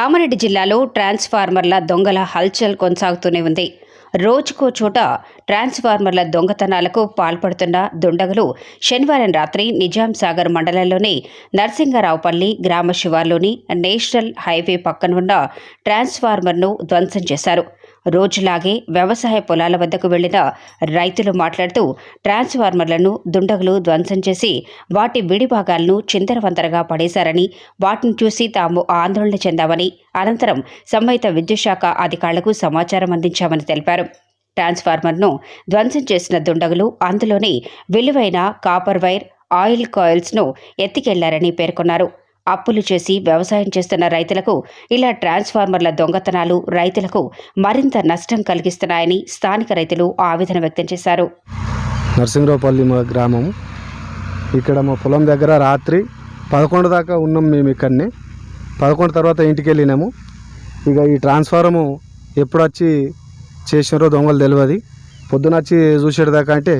కామారెడ్డి జిల్లాలో ట్రాన్స్ఫార్మర్ల దొంగల హల్చల్ కొనసాగుతూనే ఉంది. రోజుకో చోట ట్రాన్స్ఫార్మర్ల దొంగతనాలకు పాల్పడుతున్న దుండగులు శనివారం రాత్రి నిజాం సాగర్ మండలంలోని నరసింగరావుపల్లి గ్రామ శివార్లోని నేషనల్ హైవే పక్కన ఉన్న ట్రాన్స్ఫార్మర్ను ధ్వంసం చేశారు. రోజులాగే వ్యవసాయ పొలాల వద్దకు వెళ్ళిన రైతులు మాట్లాడుతూ ట్రాన్స్ఫార్మర్లను దుండగులు ధ్వంసం చేసి వాటి విడి భాగాలను చిందరవందరగా పడేశారని వాటిని చూసి తాము ఆందోళన చెందామని అనంతరం సంబంధిత విద్యుత్ శాఖ అధికారులకు సమాచారం అందించామని తెలిపారు. ట్రాన్స్ఫార్మర్ను ధ్వంసం చేసిన దుండగులు అందులోని విలువైన కాపర్ వైర్ ఆయిల్ కాయిల్స్ను ఎత్తికెళ్ళారని పేర్కొన్నారు. అప్పులు చేసి వ్యవసాయం చేస్తున్న రైతులకు ఇలా ట్రాన్స్ఫార్మర్ల దొంగతనాలు రైతులకు మరింత నష్టం కలిగిస్తున్నాయని స్థానిక రైతులు ఆవేదన వ్యక్తం చేశారు. నరసింహరావుపల్లి మా గ్రామం. ఇక్కడ మా పొలం దగ్గర రాత్రి పదకొండు దాకా ఉన్నాం మేము ఇక్కడనే. పదకొండు తర్వాత ఇంటికి వెళ్ళినాము ఇక ఈ ట్రాన్స్ఫారము ఎప్పుడు వచ్చి చేసినారో దొంగలు తెలియదు పొద్దున వచ్చి చూసేదాకా అంటే